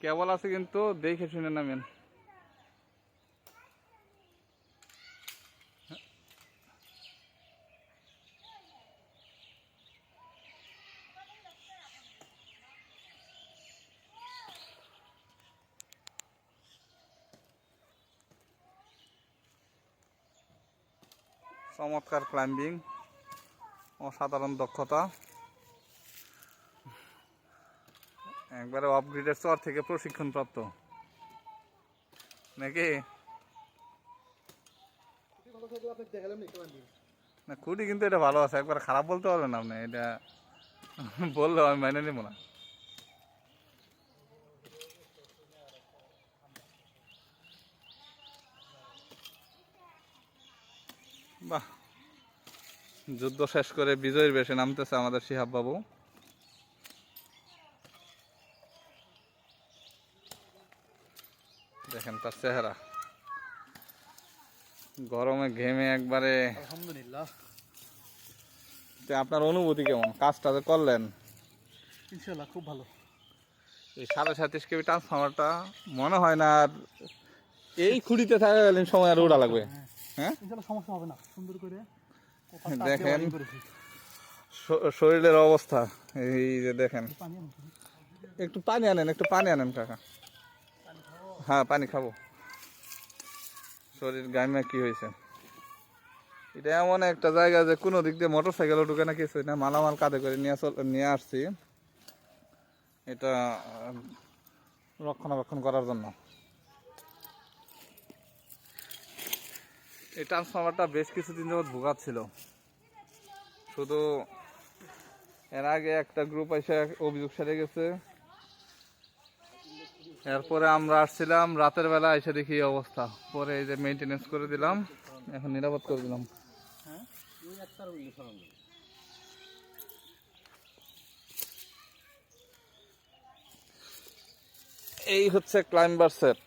কেবল আছে কিন্তু দেখে শুনে নামেন। চমৎকার ক্লাইম্বিং অসাধারণ দক্ষতা। একবারে অফগ্রিডের চর থেকে প্রশিক্ষণ প্রাপ্ত নাকি না খুঁটি কিন্তু এটা ভালো আছে একবার খারাপ বলতে পারবেন আপনি এটা বললে আমি মেনে নিব না। বাহ যুদ্ধ শেষ করে বিজয়ের বেশে নামতেছে আমাদের শিহাব বাবু দেখেন তার চেহারা। গরমে ঘেমে একবারে। আলহামদুলিল্লাহ। আপনার অনুভূতি কেমন? কাজটা যে করলেন? ইনশাল্লাহ খুব ভালো। এই সাড়ে সাতিশ কেবি ট্রান্সফর্মারটা মনে হয় না আর এই খুঁড়িতে থাকাকালীন সময় আর ওটা লাগবে। হ্যাঁ। সমস্যা হবে না। সুন্দর করে দেখেন। শরীরের অবস্থা। এই যে দেখেন। একটু পানি আনেন একটু পানি আনেন কাকা। হ্যাঁ পানি খাব। শরীর গাইমে কি হয়েছে? এটা এমন একটা জায়গা যে কোনো দিক দিয়ে মোটর সাইকেলও ঢুকে না কিছু না, মালামাল কাঁধে করে নিয়ে নিয়ে আসছি। এটা রক্ষণাবেক্ষণ করার জন্য। এই ট্রান্সফর্মারটা বেশ কিছুদিন যাবৎ ভোগাচ্ছিল শুধু এর আগে একটা গ্রুপ এসে অভিযোগ সেরে গেছে। এরপরে আমরা আসছিলাম, রাতের বেলা এসে দেখি অবস্থা। পরে এই যে মেনটেনেন্স করে দিলাম, এখন নিরাপদ করে দিলাম। এই হচ্ছে ক্লাইম্বার সেট